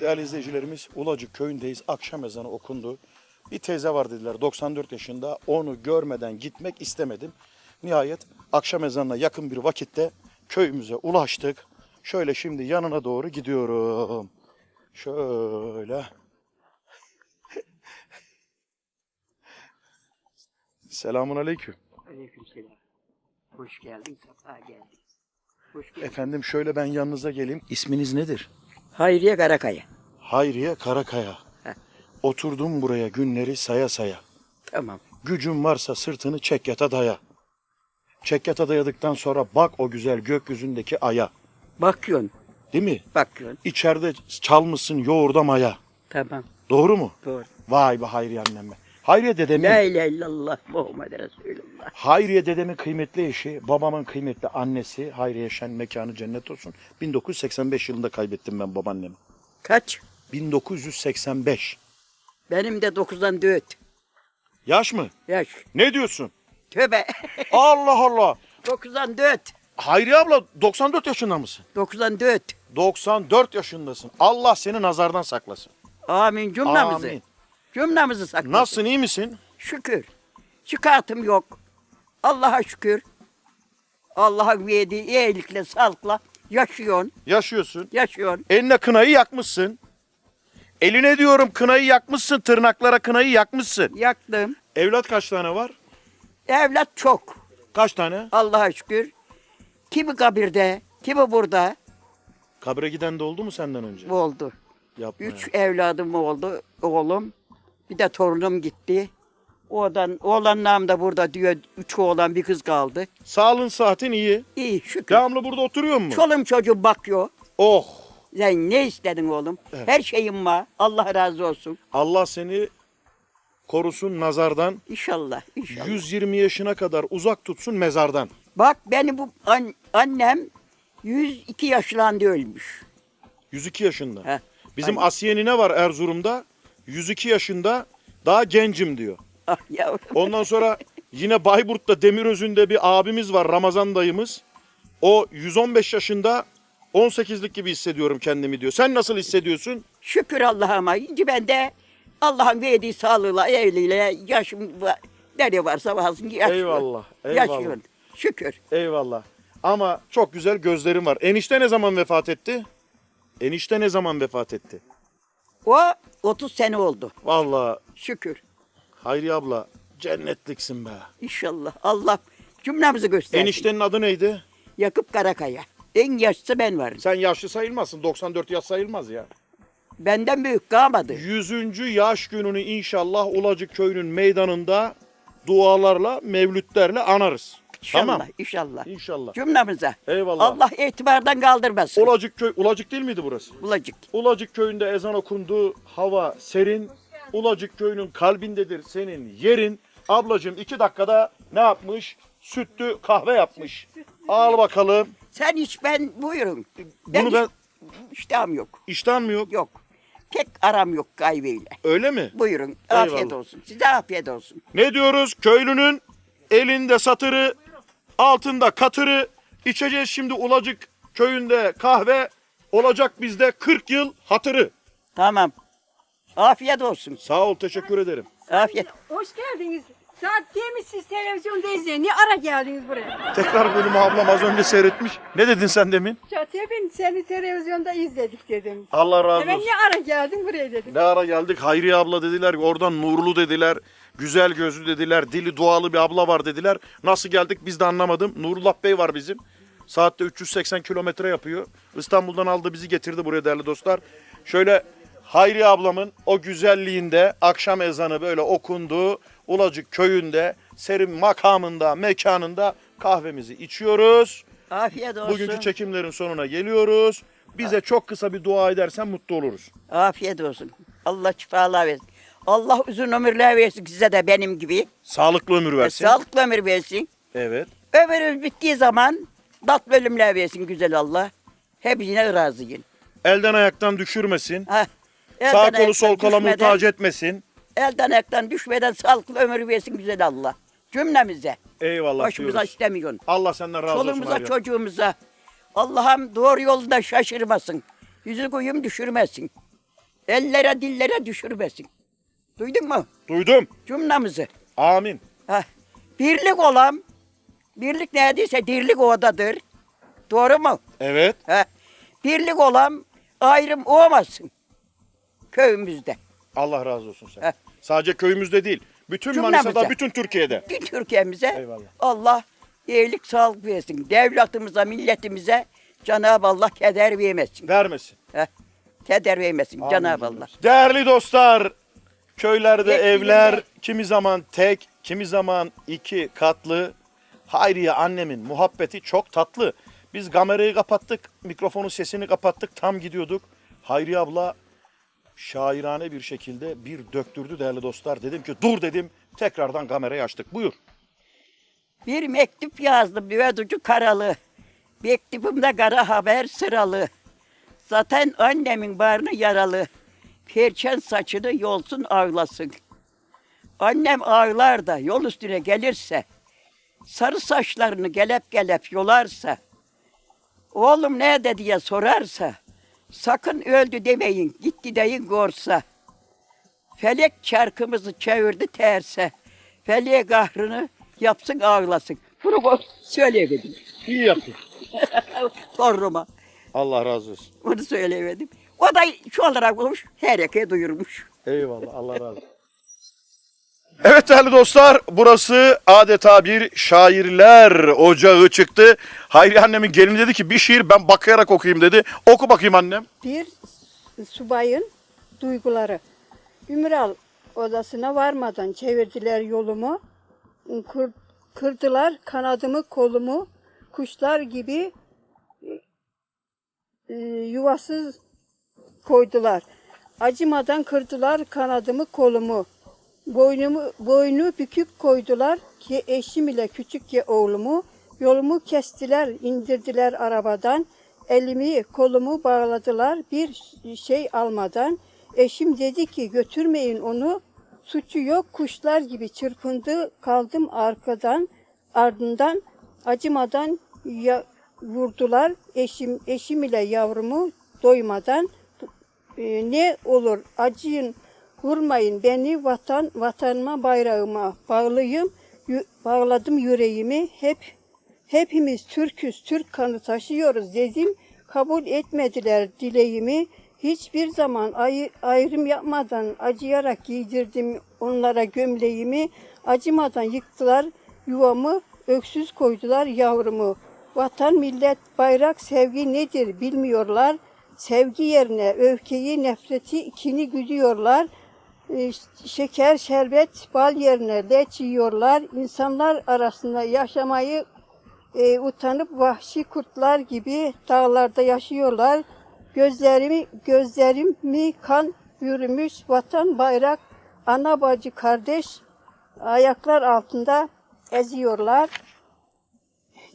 Değerli izleyicilerimiz Ulacık köyündeyiz. Akşam ezanı okundu. Bir teyze var dediler 94 yaşında. Onu görmeden gitmek istemedim. Nihayet akşam ezanına yakın bir vakitte köyümüze ulaştık. Şöyle şimdi yanına doğru gidiyorum. Şöyle. Selamun aleyküm. Aleykümselam. Hoş geldin, sefa geldin. Hoş geldin. Efendim şöyle ben yanınıza geleyim. İsminiz nedir? Hayriye Karakaya. Hayriye Karakaya. Heh. Oturdum buraya günleri saya saya. Tamam. Gücün varsa sırtını çek yata daya. Çek yata dayadıktan sonra bak o güzel gökyüzündeki aya. Bakıyorsun, Değil mi? bakıyorsun. İçeride çalmışsın yoğurda maya. Tamam, Doğru mu? doğru. Vay be Hayriye anneme. Hayriye dedemin, La ilahe illallah Muhammed Resulullah. Hayriye dedemin kıymetli eşi, babamın kıymetli annesi Hayriye Şen mekanı cennet olsun. 1985 yılında kaybettim ben babaannemi. Kaç? 1985. Benim de 9'dan 4. Yaş mı? Yaş. Ne diyorsun? Tövbe. Allah Allah. 9'dan 4. Hayriye abla 94 yaşında mısın? 9'dan 4. 94 yaşındasın. Allah seni nazardan saklasın. Amin cümlemizi. Amin. Cümlemizi saklasın. Nasılsın iyi misin? Şükür. Çıkartım yok. Allah'a şükür. Allah'a verdiği iyilikle, sağlıkla yaşıyorsun. Yaşıyorsun. Yaşıyorsun. Eline kınayı yakmışsın. Eline diyorum kınayı yakmışsın. Tırnaklara kınayı yakmışsın. Yaktım. Evlat kaç tane var? Evlat çok. Kaç tane? Allah'a şükür. Kimi kabirde, kimi burada Kabre giden de oldu mu senden önce? oldu. Yapma Üç ya. evladım oldu, oğlum. Bir de torunum gitti. Oradan oğlanlarım da burada diyor. Üç oğlan bir kız kaldı. Sağlığın saatin iyi. İyi şükür. Devamlı burada oturuyor mu? Çolum çocuğum bakıyor. Oh. Sen ne istedin oğlum? Evet. Her şeyim var. Allah razı olsun. Allah seni korusun nazardan. İnşallah, inşallah. 120 yaşına kadar uzak tutsun mezardan. Bak beni bu an- annem 102 yaşlarında ölmüş. 102 yaşında. Heh, Bizim aynen. Asiye nine var Erzurum'da. 102 yaşında daha gencim diyor. Ah yavrum. Ondan sonra yine Bayburt'ta Demirözü'nde bir abimiz var Ramazan dayımız. O 115 yaşında 18'lik gibi hissediyorum kendimi diyor. Sen nasıl hissediyorsun? Şükür Allah'ıma. Şimdi ben de Allah'ın verdiği sağlığıyla, evliliğiyle yaşım var. Nerede varsa varsın yaşıyorum. Eyvallah, eyvallah. Yaşıyorum. Şükür. Eyvallah. Ama çok güzel gözlerim var. Enişte ne zaman vefat etti? Enişte ne zaman vefat etti? O 30 sene oldu. Vallahi Şükür. Hayri abla cennetliksin be. İnşallah. Allah cümlemizi göstersin. Eniştenin adı neydi? Yakup Karakaya. En yaşlısı ben varım. Sen yaşlı sayılmazsın. 94 yaş sayılmaz ya. Benden büyük kalmadı. 100. yaş gününü inşallah Ulacık köyünün meydanında dualarla, mevlütlerle anarız. İnşallah. Tamam. İnşallah. İnşallah. Cümlemize. Eyvallah. Allah itibardan kaldırmasın. Ulacık köy, Ulacık değil miydi burası? Bulacık. Ulacık köyünde ezan okundu, hava serin. Ulacık köyünün kalbindedir senin yerin. Ablacığım iki dakikada ne yapmış? Sütlü kahve yapmış. Al bakalım. Sen hiç ben buyurun. Bunu ben iştahım yok. iştahın mı yok? Yok. Pek aram yok kahveyle. Öyle mi? Buyurun. Eyvallah. Afiyet olsun. Size afiyet olsun. Ne diyoruz? Köylünün elinde satırı, altında katırı. İçeceğiz şimdi Ulacık köyünde kahve. Olacak bizde 40 yıl hatırı. Tamam. Afiyet olsun. Sağ ol, teşekkür ederim. Afiyet. Hoş geldiniz. Saat değil mi siz televizyonda izleyin? Niye ara geldiniz buraya? Tekrar bölümü ablam az önce seyretmiş. Ne dedin sen demin? Çatıya ben seni televizyonda izledik dedim. Allah razı olsun. niye ara geldin buraya dedim. Ne ara geldik? Hayriye abla dediler. Oradan nurlu dediler. Güzel gözlü dediler. Dili dualı bir abla var dediler. Nasıl geldik biz de anlamadım. Nurullah Bey var bizim. Saatte 380 kilometre yapıyor. İstanbul'dan aldı bizi getirdi buraya değerli dostlar. Şöyle Hayriye ablamın o güzelliğinde akşam ezanı böyle okundu. Ulacık köyünde serin makamında, mekanında kahvemizi içiyoruz. Afiyet olsun. Bugünkü çekimlerin sonuna geliyoruz. Bize çok kısa bir dua edersen mutlu oluruz. Afiyet olsun. Allah şifalar versin. Allah uzun ömürler versin size de benim gibi. Sağlıklı ömür versin. Sağlıklı ömür versin. Evet. Ömrümüz bittiği zaman tatlı ölümler versin güzel Allah. Hepsine razıyım. Elden ayaktan düşürmesin. Ha. Sağ elden kolu sol kola muhtaç etmesin. Elden ayaktan düşmeden sağlıklı ömür versin güzel Allah. Cümlemize. Eyvallah Başımıza diyoruz. istemiyorsun. Allah senden razı olsun. Çoluğumuza Hayriye. çocuğumuza. Allah'ım doğru yolda şaşırmasın. Yüzü koyum düşürmesin. ellere dillere düşürmesin. Duydun mu Duydum. cümlemizi? Amin. Heh. Birlik olan, birlik neredeyse dirlik oradadır. Doğru mu? Evet. Heh. Birlik olan ayrım olmasın köyümüzde. Allah razı olsun sen. Heh. Sadece köyümüzde değil. Bütün Cümlemize. Manisa'da, bütün Türkiye'de. Bütün Türkiye'mize Eyvallah. Allah iyilik sağlık versin. Devletimize, milletimize Cenab-ı Allah keder vermesin. Vermesin. Heh. Keder vermesin Amin. Cenab-ı Allah. Değerli dostlar, köylerde Tek evler dilinde. kimi zaman tek, kimi zaman iki katlı. Hayriye annemin muhabbeti çok tatlı. Biz kamerayı kapattık, mikrofonun sesini kapattık, tam gidiyorduk. Hayriye abla şairane bir şekilde bir döktürdü değerli dostlar. Dedim ki dur dedim, tekrardan kamerayı açtık. Buyur. Bir mektup yazdım düveducu karalı. Mektubumda kara haber sıralı. Zaten annemin barını yaralı. Perçen saçını yolsun ağlasın. Annem ağlar da yol üstüne gelirse, sarı saçlarını gelep gelep yolarsa, oğlum nerede diye sorarsa, sakın öldü demeyin, gitti deyin gorsa. Felek çarkımızı çevirdi terse, feleğe kahrını yapsın ağlasın. Bunu ko- söyleyemedim İyi yaptın. torunuma. Allah razı olsun. Bunu söyleyemedim. O da şu olarak olmuş, herkese duyurmuş. Eyvallah Allah razı olsun. Evet değerli dostlar burası adeta bir şairler ocağı çıktı. Hayri annemin gelini dedi ki bir şiir ben bakayarak okuyayım dedi. Oku bakayım annem. Bir subayın duyguları. Ümral odasına varmadan çevirdiler yolumu. Kır- kırdılar kanadımı kolumu. Kuşlar gibi e, yuvasız koydular. Acımadan kırdılar kanadımı kolumu. Boynumu, boynu bükük koydular ki eşim ile küçük ye oğlumu. Yolumu kestiler, indirdiler arabadan. Elimi, kolumu bağladılar bir şey almadan. Eşim dedi ki götürmeyin onu. Suçu yok kuşlar gibi çırpındı kaldım arkadan ardından acımadan ya, vurdular eşim eşim ile yavrumu doymadan e, ne olur acıyın vurmayın beni vatan vatanıma bayrağıma. Bağlıyım bağladım yüreğimi. Hep hepimiz Türküz Türk kanı taşıyoruz dedim. Kabul etmediler dileğimi. Hiçbir zaman ay- ayrım yapmadan acıyarak giydirdim onlara gömleğimi. Acımadan yıktılar yuvamı öksüz koydular yavrumu. Vatan millet bayrak sevgi nedir bilmiyorlar. Sevgi yerine öfkeyi, nefreti ikini güdüyorlar. Ee, Şeker, şerbet, bal yerine leç yiyorlar. İnsanlar arasında yaşamayı e, utanıp vahşi kurtlar gibi dağlarda yaşıyorlar. Gözlerimi, gözlerimi kan yürümüş vatan bayrak, ana bacı kardeş ayaklar altında eziyorlar.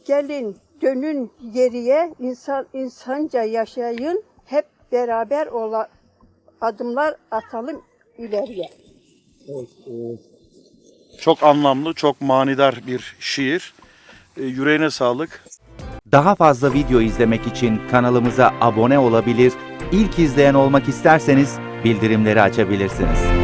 Gelin dönün geriye insan insanca yaşayın hep beraber ola, adımlar atalım ileriye. Çok anlamlı, çok manidar bir şiir. E, yüreğine sağlık. Daha fazla video izlemek için kanalımıza abone olabilir, ilk izleyen olmak isterseniz bildirimleri açabilirsiniz.